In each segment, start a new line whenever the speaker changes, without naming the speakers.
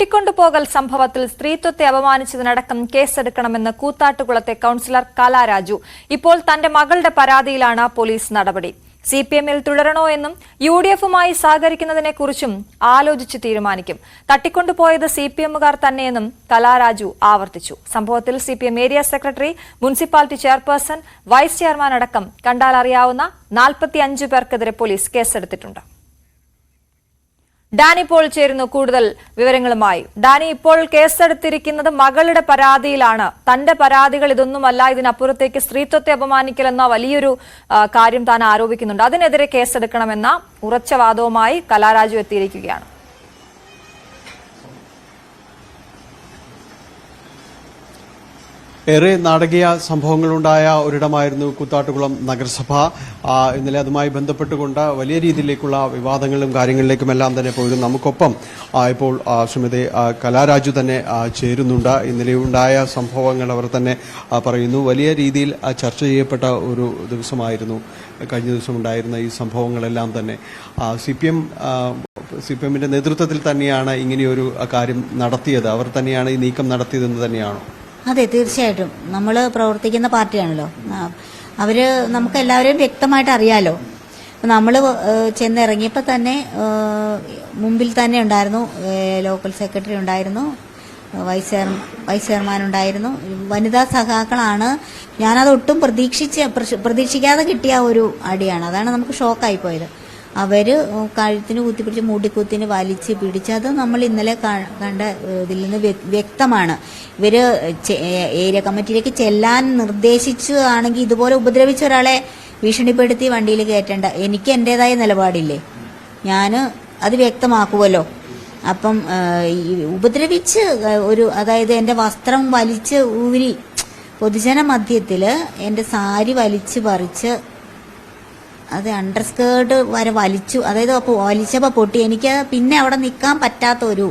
തട്ടിക്കൊണ്ടുപോകൽ സംഭവത്തിൽ സ്ത്രീത്വത്തെ അപമാനിച്ചതിനടക്കം കേസെടുക്കണമെന്ന് കൂത്താട്ടുകുളത്തെ കൌൺസിലർ കലാരാജു. ഇപ്പോൾ തന്റെ മകളുടെ പരാതിയിലാണ് പോലീസ് നടപടി. സി പി എമ്മിൽ തുടരണോ എന്നും യു ഡി എഫുമായി സഹകരിക്കുന്നതിനെക്കുറിച്ചും ആലോചിച്ച് തീരുമാനിക്കും. തട്ടിക്കൊണ്ടുപോയത് സി പി എമ്മുകാർ തന്നെയെന്നും കലാരാജു ആവർത്തിച്ചു. സംഭവത്തിൽ C P M area secretary municipality chairperson vice chairman അടക്കം കണ്ടാലറിയാവുന്ന നാൽപ്പത്തിയഞ്ച് പേർക്കെതിരെ പോലീസ് കേസെടുത്തിട്ടുണ്ട്. ഡാനി ഇപ്പോൾ ചേരുന്നു കൂടുതൽ വിവരങ്ങളുമായി. ഡാനി ഇപ്പോൾ കേസെടുത്തിരിക്കുന്നത് മകളുടെ പരാതിയിലാണ്. തന്റെ പരാതികൾ ഇതൊന്നുമല്ല ഇതിനപ്പുറത്തേക്ക് സ്ത്രീത്വത്തെ അപമാനിക്കലെന്ന വലിയൊരു കാര്യം താൻ ആരോപിക്കുന്നുണ്ട്. അതിനെതിരെ കേസെടുക്കണമെന്ന ഉറച്ച വാദവുമായി കലാരാജു എത്തിയിരിക്കുകയാണ്.
ഏറെ നാടകീയ സംഭവങ്ങളുണ്ടായ ഒരിടമായിരുന്നു കൂത്താട്ടുകുളം നഗരസഭ. ഇന്നലെ അതുമായി ബന്ധപ്പെട്ടുകൊണ്ട് വലിയ രീതിയിലേക്കുള്ള വിവാദങ്ങളിലും കാര്യങ്ങളിലേക്കുമെല്ലാം തന്നെ പോയിരുന്നു. നമുക്കൊപ്പം ഇപ്പോൾ ശ്രീമതി കലാരാജു തന്നെ ചേരുന്നുണ്ട്. ഇന്നലെ ഉണ്ടായ സംഭവങ്ങൾ അവർ തന്നെ പറയുന്നു. വലിയ രീതിയിൽ ചർച്ച ചെയ്യപ്പെട്ട ഒരു ദിവസമായിരുന്നു. കഴിഞ്ഞ ദിവസം ഉണ്ടായിരുന്ന ഈ സംഭവങ്ങളെല്ലാം തന്നെ. C P M C P എമ്മിന്റെ നേതൃത്വത്തിൽ തന്നെയാണ് ഇങ്ങനെയൊരു കാര്യം നടത്തിയത്. അവർ തന്നെയാണ് ഈ നീക്കം നടത്തിയതെന്ന് തന്നെയാണോ?
അതെ തീർച്ചയായിട്ടും. നമ്മൾ പ്രവർത്തിക്കുന്ന പാർട്ടിയാണല്ലോ. അവർ നമുക്ക് എല്ലാവരെയും വ്യക്തമായിട്ട് അറിയാലോ. നമ്മൾ ചെന്നിറങ്ങിയപ്പോൾ തന്നെ ഏ, മുമ്പിൽ തന്നെ ഉണ്ടായിരുന്നു ലോക്കൽ സെക്രട്ടറി ഉണ്ടായിരുന്നു വൈസ് ചെയർ വൈസ് ചെയർമാൻ ഉണ്ടായിരുന്നു. വനിതാ സഖാക്കളാണ്. ഞാനത് ഒട്ടും പ്രതീക്ഷിച്ച പ്രതീക്ഷിക്കാതെ കിട്ടിയ ഒരു അടിയാണ്. അതാണ് നമുക്ക് ഷോക്കായി പോയത്. അവർ കഴുത്തിന് കുത്തിപ്പിടിച്ച് മൂടിക്കുത്തിന് വലിച്ച് പിടിച്ച് അത് നമ്മൾ ഇന്നലെ കണ്ട ഇതിൽ നിന്ന് വ്യക്തമാണ്. ഇവർ ഏരിയ കമ്മിറ്റിയിലേക്ക് ചെല്ലാൻ നിർദ്ദേശിച്ചു ആണെങ്കിൽ ഇതുപോലെ ഉപദ്രവിച്ച ഒരാളെ ഭീഷണിപ്പെടുത്തി വണ്ടിയിൽ കയറ്റേണ്ട. എനിക്ക് എന്റെതായ നിലപാടില്ലേ? ഞാൻ അത് വ്യക്തമാക്കുമല്ലോ അപ്പം ഉപദ്രവിച്ച് ഒരു അതായത് എന്റെ വസ്ത്രം വലിച്ച് ഊരി പൊതുജന മധ്യത്തിൽ എന്റെ സാരി വലിച്ച് പറിച്ച് അത് അണ്ടർസ്കേർട്ട് വരെ വലിച്ചു. അതായത് അപ്പോൾ വലിച്ചപ്പോൾ പൊട്ടി. എനിക്ക് പിന്നെ അവിടെ നിൽക്കാൻ പറ്റാത്ത ഒരു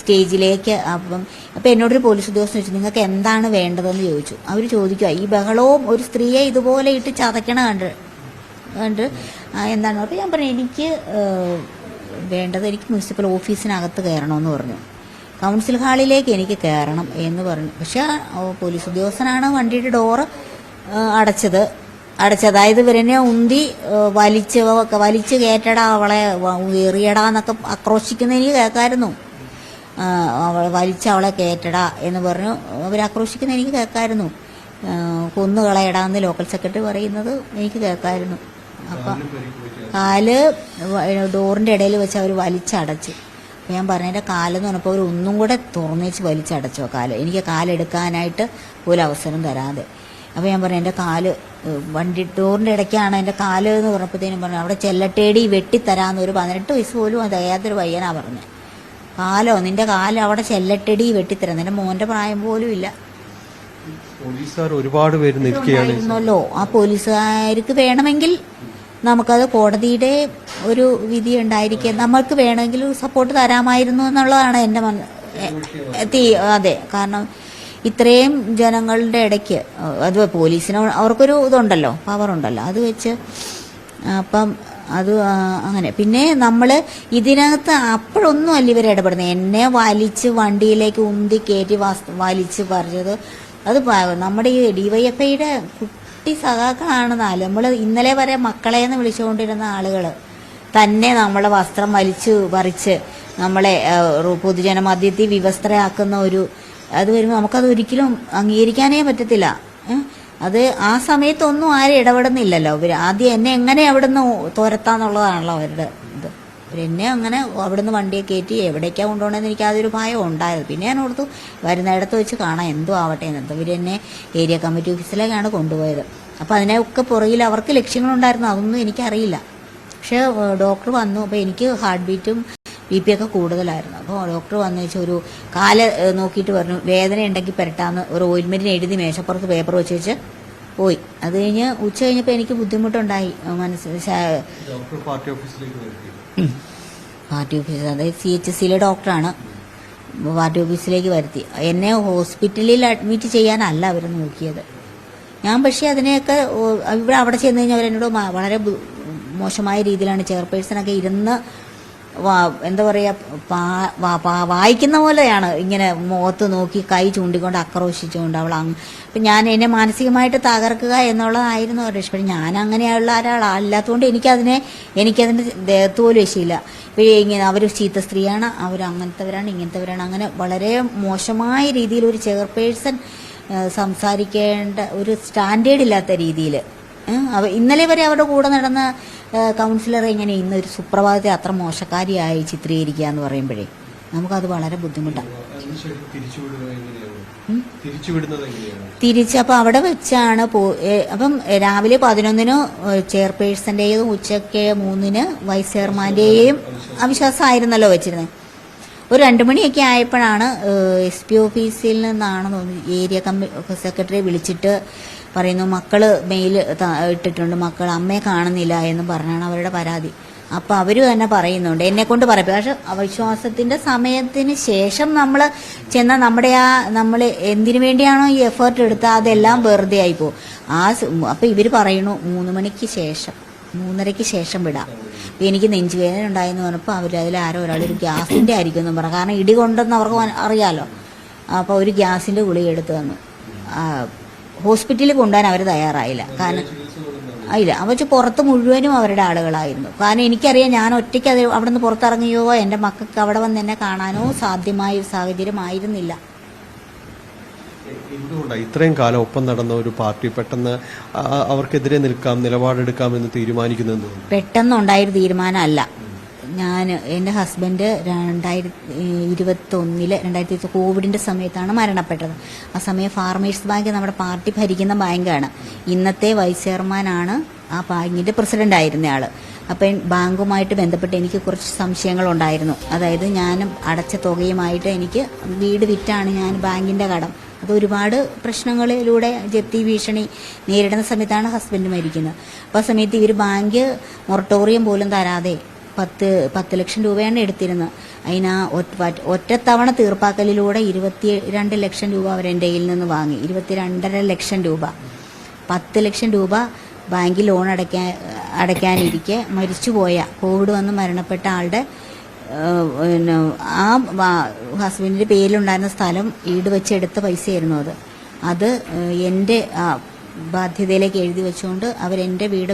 സ്റ്റേജിലേക്ക് അപ്പം അപ്പം എന്നോടൊരു പോലീസ് ഉദ്യോഗസ്ഥൻ ചോദിച്ചു നിങ്ങൾക്ക് എന്താണ് വേണ്ടതെന്ന് ചോദിച്ചു. അവർ ചോദിക്കുക ഈ ബഹളവും ഒരു സ്ത്രീയെ ഇതുപോലെ ഇട്ട് ചതയ്ക്കണ കണ്ട് കണ്ട് എന്താണ് അപ്പോൾ ഞാൻ പറഞ്ഞു എനിക്ക് വേണ്ടത് എനിക്ക് മുനിസിപ്പൽ ഓഫീസിനകത്ത് കയറണമെന്ന് പറഞ്ഞു. കൗൺസിൽ ഹാളിലേക്ക് എനിക്ക് കയറണം എന്ന് പറഞ്ഞു. പക്ഷേ പോലീസ് ഉദ്യോഗസ്ഥനാണ് വണ്ടിയുടെ ഡോറ് അടച്ചത്. അടച്ചത് അതായത് ഇവരെന്നെ ഉന്തി വലിച്ച് വലിച്ച് കയറ്റടാ അവളെ എറിയടാ എന്നൊക്കെ ആക്രോശിക്കുന്ന എനിക്ക് കേൾക്കായിരുന്നു അവൾ വലിച്ച് അവളെ കയറ്റടാ എന്ന് പറഞ്ഞു അവർ ആക്രോശിക്കുന്ന എനിക്ക് കേൾക്കായിരുന്നു. കൊന്നുകളയടാ കൊന്നു കളയടാന്ന് ലോക്കൽ സെക്രട്ടറി പറയുന്നത് എനിക്ക് കേൾക്കായിരുന്നു. അപ്പം കാൽ ഡോറിന്റെ ഇടയിൽ വെച്ച് അവർ വലിച്ചടച്ച്. ഞാൻ പറഞ്ഞതിന്റെ കാലെന്ന് പറഞ്ഞപ്പോൾ അവർ ഒന്നും കൂടെ തുറന്നേച്ച് വലിച്ചടച്ചോ കാൽ. എനിക്ക് കാലെടുക്കാനായിട്ട് ഒരു അവസരം തരാതെ. അപ്പോൾ ഞാൻ പറഞ്ഞു എന്റെ കാൽ വണ്ടി ടൂറിന്റെ ഇടയ്ക്കാണ് എന്റെ കാൽ എന്ന് പറഞ്ഞപ്പോഴത്തേനും പറഞ്ഞു അവിടെ ചെല്ലട്ടേടി വെട്ടിത്തരാന്ന് ഒരു പതിനെട്ട് വയസ്സ് പോലും അത് ഏതൊരു പയ്യനാ പറഞ്ഞത് കാലോ നിന്റെ കാൽ അവിടെ ചെല്ലട്ടടി വെട്ടിത്തരാം. നിന്റെ മോന്റെ പ്രായം പോലും ഇല്ല.
പോലീസുകാർ ഒരുപാട് പേര്
നിൽക്കുകയാണല്ലോ ആ പോലീസുകാർക്ക് വേണമെങ്കിൽ നമുക്കത് കോടതിയുടെ ഒരു വിധി ഉണ്ടായിരിക്കും. നമ്മൾക്ക് വേണമെങ്കിൽ സപ്പോർട്ട് തരാമായിരുന്നു എന്നുള്ളതാണ് എന്റെ മന തീ- അതെ. കാരണം ഇത്രയും ജനങ്ങളുടെ ഇടയ്ക്ക് അത് പോലീസിന് അവർക്കൊരു ഇതുണ്ടല്ലോ പവർ ഉണ്ടല്ലോ. അത് വെച്ച് അപ്പം അത് അങ്ങനെ. പിന്നെ നമ്മൾ ഇതിനകത്ത് അപ്പോഴൊന്നും അല്ല ഇവർ ഇടപെടുന്നത് എന്നെ വലിച്ച് വണ്ടിയിലേക്ക് ഉന്തി കയറ്റി വലിച്ച് പറഞ്ഞത് അത് നമ്മുടെ ഈ ഡിവൈഎഫ്ഐയുടെ കുട്ടി സഖാക്കളാണ് നാല് നമ്മൾ ഇന്നലെ വരെ മക്കളെ എന്ന് വിളിച്ചുകൊണ്ടിരുന്ന ആളുകൾ തന്നെ നമ്മളെ വസ്ത്രം വലിച്ചു പറിച്ച് നമ്മളെ പൊതുജനമധ്യത്തിൽ വിവസ്ത്രയാക്കുന്ന ഒരു അത് വരുമ്പോൾ നമുക്കത് ഒരിക്കലും അംഗീകരിക്കാനേ പറ്റത്തില്ല. അത് ആ സമയത്തൊന്നും ആരും ഇടപെടുന്നില്ലല്ലോ. ഇവർ ആദ്യം എന്നെ എങ്ങനെ അവിടുന്ന് തുരത്താന്നുള്ളതാണല്ലോ അവരുടെ ഇത്. എന്നെ അങ്ങനെ അവിടുന്ന് വണ്ടിയെ കയറ്റി എവിടേക്കാ കൊണ്ടുപോകണമെന്ന് എനിക്ക് അതൊരു ഭയം ഉണ്ടായിരുന്നു. പിന്നെ ഞാൻ ഓർത്തു വരുന്നിടത്ത് വെച്ച് കാണാം എന്തോ ആവട്ടെ എന്നത് ഇവരെന്നെ ഏരിയ കമ്മിറ്റി ഓഫീസിലേക്കാണ് കൊണ്ടുപോയത്. അപ്പോൾ അതിനൊക്കെ പുറകിൽ അവർക്ക് ലക്ഷ്യങ്ങളുണ്ടായിരുന്നു. അതൊന്നും എനിക്കറിയില്ല. പക്ഷേ ഡോക്ടർ വന്നു. അപ്പോൾ എനിക്ക് ഹാർട്ട് ബീറ്റും ബി പി ഒക്കെ കൂടുതലായിരുന്നു. അപ്പോൾ ഡോക്ടർ വന്നു വെച്ചാൽ ഒരു കാൽ നോക്കിയിട്ട് പറഞ്ഞു വേദന ഉണ്ടെങ്കിൽ പെരട്ടാന്ന് ഒരു ഓയിൽമെന്റിന് എഴുതി മേശപ്പുറത്ത് പേപ്പർ വെച്ച് വെച്ച് പോയി. അത് കഴിഞ്ഞ് ഉച്ച കഴിഞ്ഞപ്പോൾ എനിക്ക് ബുദ്ധിമുട്ടുണ്ടായി മനസ്സ്
പാർട്ടി
ഓഫീസ് അതായത് സി എച്ച് സിയിലെ ഡോക്ടറാണ് പാർട്ടി ഓഫീസിലേക്ക് വരുത്തി. എന്നെ ഹോസ്പിറ്റലിൽ അഡ്മിറ്റ് ചെയ്യാനല്ല അവർ നോക്കിയത്. ഞാൻ പക്ഷേ അതിനെയൊക്കെ ഇവിടെ അവിടെ ചെന്ന് കഴിഞ്ഞാൽ അവരെന്നോട് വളരെ മോശമായ രീതിയിലാണ് ചെയർപേഴ്സണൊക്കെ ഇരുന്ന് എന്താ പറയാ പാ- വാ- പാ- വായിക്കുന്ന പോലെയാണ് ഇങ്ങനെ മുഖത്ത് നോക്കി കൈ ചൂണ്ടിക്കൊണ്ട് ആക്രോശിച്ചുകൊണ്ട് അവൾ അപ്പം ഞാൻ എന്നെ മാനസികമായിട്ട് തകർക്കുക എന്നുള്ളതായിരുന്നു അവരുടെ ഇഷ്ടം ഞാൻ അങ്ങനെയുള്ള ഒരാളല്ലാത്തതുകൊണ്ട് എനിക്കതിനെ എനിക്കതിന്റെ ദേഹത്ത് പോലും ഇഷ്ടമില്ല ഇങ്ങനെ അവർ ചീത്ത സ്ത്രീയാണ് അവർ അങ്ങനത്തെവരാണ് ഇങ്ങനത്തെവരാണ്. അങ്ങനെ വളരെ മോശമായ രീതിയിൽ ഒരു ചെയർപേഴ്സൺ സംസാരിക്കേണ്ട ഒരു സ്റ്റാൻഡേർഡ് ഇല്ലാത്ത രീതിയിൽ ഇന്നലെ വരെ അവരുടെ കൂടെ നടന്ന കൗൺസിലർ ഇങ്ങനെ ഇന്ന് ഒരു സുപ്രഭാതത്തെ അത്ര മോശക്കാരിയായി ചിത്രീകരിക്കുക എന്ന് പറയുമ്പോഴേ നമുക്കത് വളരെ ബുദ്ധിമുട്ടാണ് തിരിച്ചപ്പോൾ അവിടെ വെച്ചാണ് പോ അപ്പം രാവിലെ പതിനൊന്നിന് ചെയർപേഴ്സന്റെയും ഉച്ചയ്ക്ക് മൂന്നിന് വൈസ് ചെയർമാന്റെയും അവിശ്വാസമായിരുന്നല്ലോ വെച്ചിരുന്നത് ഒരു രണ്ട് മണിയൊക്കെ ആയപ്പോഴാണ് എസ് പി ഓഫീസിൽ നിന്നാണ് തോന്നുന്നു ഏരിയ കമ്മി സെക്രട്ടറിയെ വിളിച്ചിട്ട് പറയുന്നു മക്കൾ മെയിൽ ഇട്ടിട്ടുണ്ട്. മക്കൾ അമ്മയെ കാണുന്നില്ല എന്ന് പറഞ്ഞാണ് അവരുടെ പരാതി. അപ്പൊ അവർ തന്നെ പറയുന്നുണ്ട്. എന്നെ കൊണ്ട് പറയും പക്ഷെ അവിശ്വാസത്തിന്റെ സമയത്തിന് ശേഷം നമ്മൾ ചെന്ന നമ്മുടെ ആ നമ്മൾ എന്തിനു വേണ്ടിയാണോ ഈ എഫേർട്ട് എടുത്താൽ അതെല്ലാം വെറുതെ ആയി പോകും ആ അപ്പൊ ഇവർ പറയണു മൂന്ന് മണിക്ക് ശേഷം മൂന്നരയ്ക്ക് ശേഷം വിടാം. എനിക്ക് നെഞ്ചുവേദന ഉണ്ടായെന്ന് പറഞ്ഞപ്പോൾ അവർ അതിൽ ആരോ ഒരാൾ ഒരു ഗ്യാസിന്റെ ആയിരിക്കും എന്ന് പറഞ്ഞു. കാരണം ഇടി കൊണ്ടെന്ന് അവർക്ക് അറിയാലോ. അപ്പോൾ ഒരു ഗ്യാസിന്റെ ഗുളിക എടുത്തു തന്നു. ഹോസ്പിറ്റലിൽ കൊണ്ടുപോകാൻ അവർ തയ്യാറായില്ല. കാരണം ഇല്ല അവർ പുറത്ത് മുഴുവനും അവരുടെ ആളുകളായിരുന്നു. കാരണം എനിക്കറിയാം ഞാൻ ഒറ്റയ്ക്ക് അത് അവിടെ നിന്ന് പുറത്തിറങ്ങിയോ എന്റെ മക്കൾക്ക് അവിടെ വന്ന് എന്നെ കാണാനോ സാധ്യമായ ഒരു സാഹചര്യമായിരുന്നില്ല
എന്തുകൊണ്ടാണ് ഇത്രയും കാലം ഒപ്പം നടന്ന ഒരു പാർട്ടി പെട്ടെന്ന് അവർക്കെതിരെ നിൽക്കാം നിലപാടെടുക്കാം എന്ന് തീരുമാനിക്കുന്നത് എന്തുകൊണ്ട്
പെട്ടെന്നുണ്ടായൊരു തീരുമാനമല്ല. ഞാൻ എന്റെ ഹസ്ബൻഡ് രണ്ടായിരത്തി ഇരുപത്തൊന്നിൽ രണ്ടായിരത്തി ഇരുപത്തി കോവിഡിന്റെ സമയത്താണ് മരണപ്പെട്ടത്. ആ സമയം ഫാർമേഴ്സ് ബാങ്ക് നമ്മുടെ പാർട്ടി ഭരിക്കുന്ന ബാങ്കാണ്. ഇന്നത്തെ വൈസ് ചെയർമാനാണ് ആ ബാങ്കിന്റെ പ്രസിഡന്റ് ആയിരുന്ന ആൾ. അപ്പം ബാങ്കുമായിട്ട് ബന്ധപ്പെട്ട് എനിക്ക് കുറച്ച് സംശയങ്ങളുണ്ടായിരുന്നു. അതായത് ഞാൻ അടച്ച തുകയുമായിട്ട് എനിക്ക് വീട് വിറ്റാണ് ഞാൻ ബാങ്കിന്റെ കടം. അത് ഒരുപാട് പ്രശ്നങ്ങളിലൂടെ ജപ്തി ഭീഷണി നേരിടുന്ന സമയത്താണ് ഹസ്ബൻഡ് മരിക്കുന്നത്. അപ്പോൾ ആ സമയത്ത് ഇവർ ബാങ്ക് മൊറട്ടോറിയം പോലും തരാതെ പത്ത് പത്ത് ലക്ഷം രൂപയാണ് എടുത്തിരുന്നത്. അതിന് ആ ഒറ്റ- ഒറ്റത്തവണ തീർപ്പാക്കലിലൂടെ ഇരുപത്തി രണ്ട് ലക്ഷം രൂപ അവർ എന്റെ കയ്യിൽ നിന്ന് വാങ്ങി. ഇരുപത്തി രണ്ടര ലക്ഷം രൂപ. പത്ത് ലക്ഷം രൂപ ബാങ്കിൽ ലോൺ അടയ്ക്കാൻ അടയ്ക്കാനിരിക്കെ മരിച്ചുപോയ കോവിഡ് വന്ന് മരണപ്പെട്ട ആളുടെ പിന്നെ ആ ഹസ്ബൻഡിന്റെ പേരിലുണ്ടായിരുന്ന സ്ഥലം ഈട് വെച്ച് എടുത്ത പൈസയായിരുന്നു അത്. അത് എന്റെ ബാധ്യതയിലേക്ക് എഴുതി വെച്ചുകൊണ്ട് അവരെന്റെ വീട്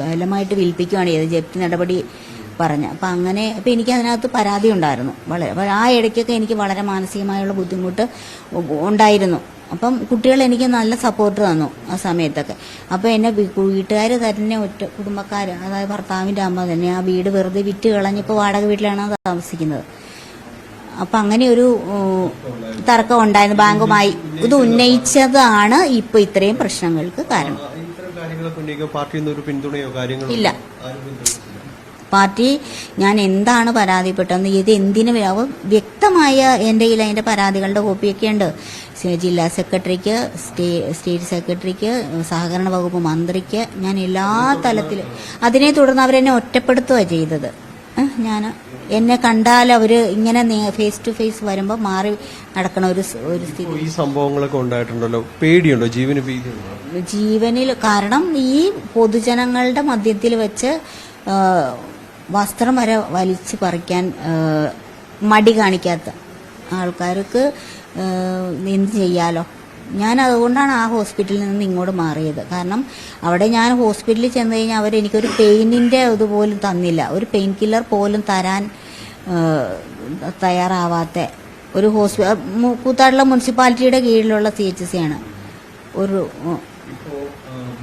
ബലമായിട്ട് വിൽപ്പിക്കുകയാണ് ചെയ്തത്. ജപ്തി നടപടി പറഞ്ഞ്. അപ്പം അങ്ങനെ അപ്പം എനിക്ക് അതിനകത്ത് പരാതി ഉണ്ടായിരുന്നു. വളരെ അപ്പോൾ ആ ഇടയ്ക്കൊക്കെ എനിക്ക് വളരെ മാനസികമായുള്ള ബുദ്ധിമുട്ട് ഉണ്ടായിരുന്നു. അപ്പം കുട്ടികൾ എനിക്ക് നല്ല സപ്പോർട്ട് തന്നു ആ സമയത്തൊക്കെ. അപ്പോൾ എന്നെ വീട്ടുകാർ തന്നെ ഒറ്റ കുടുംബക്കാർ അതായത് ഭർത്താവിന്റെ അമ്മ തന്നെ ആ വീട് വെറുതെ വിറ്റ് കളഞ്ഞിപ്പോൾ വാടക വീട്ടിലാണ് താമസിക്കുന്നത്. അപ്പം അങ്ങനെ ഒരു തർക്കം ഉണ്ടായിരുന്നു. ബാങ്കുമായി. ഇത് ഉന്നയിച്ചതാണ് ഇപ്പോൾ ഇത്രയും പ്രശ്നങ്ങൾക്ക് കാരണം. ഇല്ല. പാർട്ടി ഞാൻ എന്താണ് പരാതിപ്പെട്ടതെന്ന് ഇത് എന്തിനു വ്യക്തമായ എന്റെ കയ്യിൽ അതിന്റെ പരാതികളുടെ കോപ്പിയൊക്കെ ഉണ്ട്. ജില്ലാ സെക്രട്ടറിക്ക് സ്റ്റേ സ്റ്റേറ്റ് സെക്രട്ടറിക്ക് സഹകരണ വകുപ്പ് മന്ത്രിക്ക് ഞാൻ എല്ലാ തലത്തിലും അതിനെ തുടർന്ന് അവരെന്നെ ഒറ്റപ്പെടുത്തുകയാണ് ചെയ്തത്. ഞാൻ എന്നെ കണ്ടാൽ അവർ ഇങ്ങനെ ഫേസ് ടു ഫേസ് വരുമ്പോൾ മാറി നടക്കണ ഒരു ഒരു സ്ഥിതി.
ഈ സംഭവങ്ങളൊക്കെ ഉണ്ടായിട്ടുണ്ടല്ലോ. പേടിയുണ്ടോ? ജീവന്
ജീവനിൽ കാരണം ഈ പൊതുജനങ്ങളുടെ മധ്യത്തിൽ വെച്ച് വസ്ത്രം വരെ വലിച്ചു പറിക്കാൻ മടി കാണിക്കാത്ത ആൾക്കാർക്ക് എന്ത് ചെയ്യാലോ. ഞാൻ അതുകൊണ്ടാണ് ആ ഹോസ്പിറ്റലിൽ നിന്ന് ഇങ്ങോട്ട് മാറിയത്. കാരണം അവിടെ ഞാൻ ഹോസ്പിറ്റലിൽ ചെന്ന് കഴിഞ്ഞാൽ അവർ എനിക്കൊരു പെയിനിന്റെ ഇതുപോലും തന്നില്ല. ഒരു പെയിൻ കില്ലർ പോലും തരാൻ തയ്യാറാവാത്ത ഒരു ഹോസ്പി കൂത്താടുള്ള മുനിസിപ്പാലിറ്റിയുടെ കീഴിലുള്ള സി എച്ച് സി ആണ്. ഒരു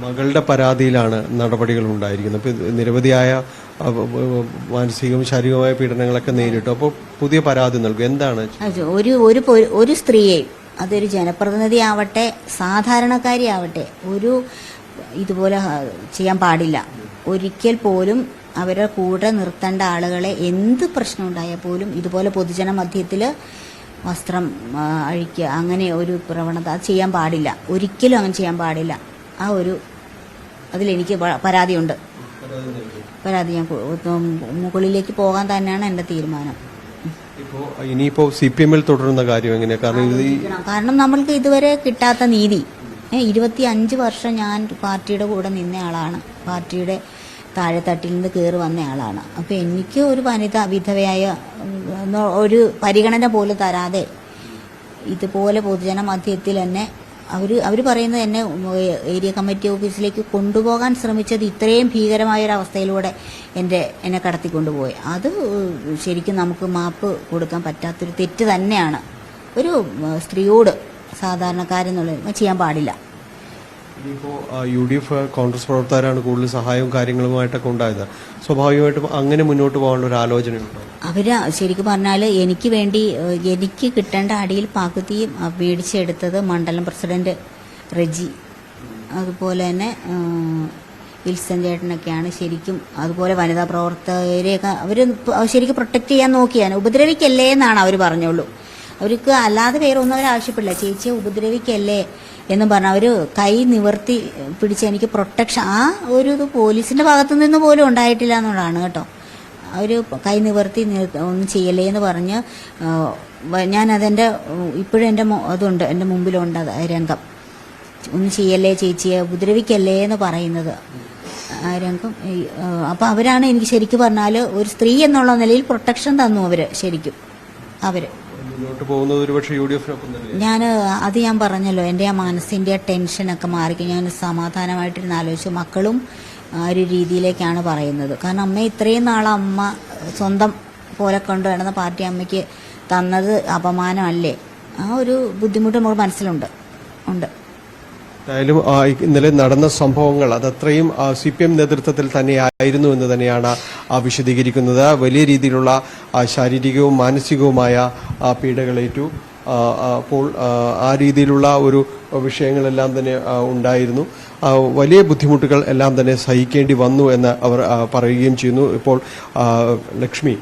മകളുടെ പരാതിയിലാണ് നടപടികൾ ഉണ്ടായിരിക്കുന്നത്. നിരവധിയായ മാനസികവും ശാരീരികവുമായ പീഡനങ്ങളൊക്കെ നേരിട്ടു. അപ്പോൾ പുതിയ പരാതി നൽകും. എന്താണ്?
ഒരു ഒരു ഒരു സ്ത്രീയെ അതൊരു ജനപ്രതിനിധി ആവട്ടെ സാധാരണക്കാരി ആവട്ടെ ഒരു ഇതുപോലെ ചെയ്യാൻ പാടില്ല. ഒരിക്കൽ പോലും അവരുടെ കൂടെ നിർത്തേണ്ട ആളുകളെ എന്ത് പ്രശ്നം ഉണ്ടായാൽ പോലും ഇതുപോലെ പൊതുജന മധ്യത്തിൽ വസ്ത്രം അഴിക്കുക അങ്ങനെ ഒരു പ്രവണത അത് ചെയ്യാൻ പാടില്ല. ഒരിക്കലും അങ്ങനെ ചെയ്യാൻ പാടില്ല. ആ ഒരു അതിലെനിക്ക് പരാതിയുണ്ട്. പരാതി ഞാൻ മുകളിലേക്ക് പോകാൻ തന്നെയാണ് എന്റെ തീരുമാനം.
ഇപ്പോ ഇനിയിപ്പോൾ സി പി എമ്മിൽ തുടരുന്ന കാര്യം എങ്ങനെയാ? കാരണം
കാരണം നമ്മൾക്ക് ഇതുവരെ കിട്ടാത്ത നീതി. ഇരുപത്തി അഞ്ച് വർഷം ഞാൻ പാർട്ടിയുടെ കൂടെ നിന്ന ആളാണ്. പാർട്ടിയുടെ താഴെത്തട്ടിൽ നിന്ന് കയറി വന്ന ആളാണ്. അപ്പോൾ എനിക്ക് ഒരു വനിത വിധവയായ ഒരു പരിഗണന പോലും തരാതെ ഇതുപോലെ പൊതുജന മധ്യത്തിൽ എന്നെ അവർ അവർ പറയുന്നത് എന്നെ ഏരിയ കമ്മിറ്റി ഓഫീസിലേക്ക് കൊണ്ടുപോകാൻ ശ്രമിച്ചത് ഇത്രയും ഭീകരമായ ഒരു അവസ്ഥയിലൂടെ എന്റെ എന്നെ കടത്തിക്കൊണ്ടുപോയി. അത് ശരിക്കും നമുക്ക് മാപ്പ് കൊടുക്കാൻ പറ്റാത്തൊരു തെറ്റ് തന്നെയാണ്. ഒരു സ്ത്രീയോട് സാധാരണക്കാരെന്നുള്ളത് ചെയ്യാൻ പാടില്ല.
ഇനിയിപ്പോൾ യു ഡി എഫ് കോൺഗ്രസ് പ്രവർത്തകരാണ് കൂടുതൽ സഹായവും കാര്യങ്ങളുമായിട്ടൊക്കെ ഉണ്ടായത്. സ്വാഭാവികമായിട്ടും അങ്ങനെ മുന്നോട്ട് പോകാനുള്ള ഒരു ആലോചനയുണ്ടോ?
അവർ ശരിക്കും പറഞ്ഞാൽ എനിക്ക് വേണ്ടി എനിക്ക് കിട്ടേണ്ട അടിയിൽ പകുതിയും മേടിച്ചെടുത്തത് മണ്ഡലം പ്രസിഡന്റ് റെജി. അതുപോലെ തന്നെ വിൽസൺ ചേട്ടനൊക്കെയാണ് ശരിക്കും അതുപോലെ വനിതാ പ്രവർത്തകരെയൊക്കെ അവർ ശരിക്കും പ്രൊട്ടക്ട് ചെയ്യാൻ നോക്കിയാണ്. ഉപദ്രവിക്കല്ലേ എന്നാണ് അവർ പറഞ്ഞുള്ളൂ. അവർക്ക് അല്ലാതെ വേറെ ഒന്നും അവർ ആവശ്യപ്പെടില്ല. ചേച്ചിയെ ഉപദ്രവിക്കല്ലേ എന്ന് പറഞ്ഞ അവർ കൈ നിവർത്തി പിടിച്ച് എനിക്ക് പ്രൊട്ടക്ഷൻ ആ ഒരു ഇത് പോലീസിന്റെ ഭാഗത്തു നിന്ന് പോലും ഉണ്ടായിട്ടില്ല എന്നുള്ളതാണ് കേട്ടോ. അവർ കൈ നിവർത്തി ഒന്നും ചെയ്യല്ലേ എന്ന് പറഞ്ഞ് ഞാനതെന്റെ ഇപ്പോഴും എന്റെ അതുണ്ട് എന്റെ മുമ്പിലുണ്ട് രംഗം. ഒന്നും ചെയ്യല്ലേ ചേച്ചിയെ ഉപദ്രവിക്കല്ലേ എന്ന് പറയുന്നത്. രംഗം ഈ, അപ്പം അവരാണ് എനിക്ക് ശരിക്കും പറഞ്ഞാൽ ഒരു സ്ത്രീ എന്നുള്ള നിലയിൽ പ്രൊട്ടക്ഷൻ തന്നു അവർ ശരിക്കും. അവർ
മുന്നോട്ട് തന്നെ
ഞാൻ അത് ഞാൻ പറഞ്ഞല്ലോ എന്റെ ആ മനസ്സിന്റെ ആ ടെൻഷനൊക്കെ മാറി ഞാൻ സമാധാനമായിട്ടിരുന്ന് ആലോചിച്ചു. മക്കളും ആ ഒരു രീതിയിലേക്കാണ് പറയുന്നത്. കാരണം അമ്മ ഇത്രയും നാൾ അമ്മ സ്വന്തം പോലെ കൊണ്ടു നടന്ന പാർട്ടി അമ്മയ്ക്ക് തന്നത് അപമാനമല്ലേ? ആ ഒരു ബുദ്ധിമുട്ട് നമുക്ക് മനസ്സിലുണ്ട്. ഉണ്ട്.
എന്തായാലും ഇന്നലെ നടന്ന സംഭവങ്ങൾ അതത്രയും സി പി എം നേതൃത്വത്തിൽ തന്നെയായിരുന്നു എന്ന് തന്നെയാണ് വിശദീകരിക്കുന്നത്. വലിയ രീതിയിലുള്ള ശാരീരികവും മാനസികവുമായ പീഡകളേറ്റു. അപ്പോൾ ആ, രീതിയിലുള്ള ഒരു വിഷയങ്ങളെല്ലാം തന്നെ ഉണ്ടായിരുന്നു. വലിയ ബുദ്ധിമുട്ടുകൾ എല്ലാം തന്നെ സഹിക്കേണ്ടി വന്നു എന്ന് അവർ പറയുകയും ചെയ്യുന്നു. ഇപ്പോൾ ലക്ഷ്മി